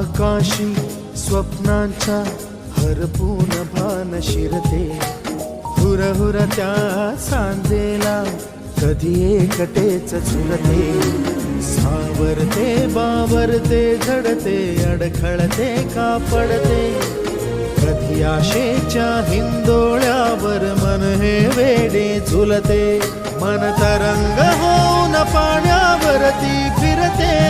आकाशी स्वप्नांचा हरपून भान शिरते. हुर त्या सांजेला कधी एकटेच झुलते सावरते बावरते झडते अडखळते का पडते कधी आशेच्या हिंदोळ्यावर मन हे वेडे झुलते. मन तरंग होऊन पाण्यावरती फिरते.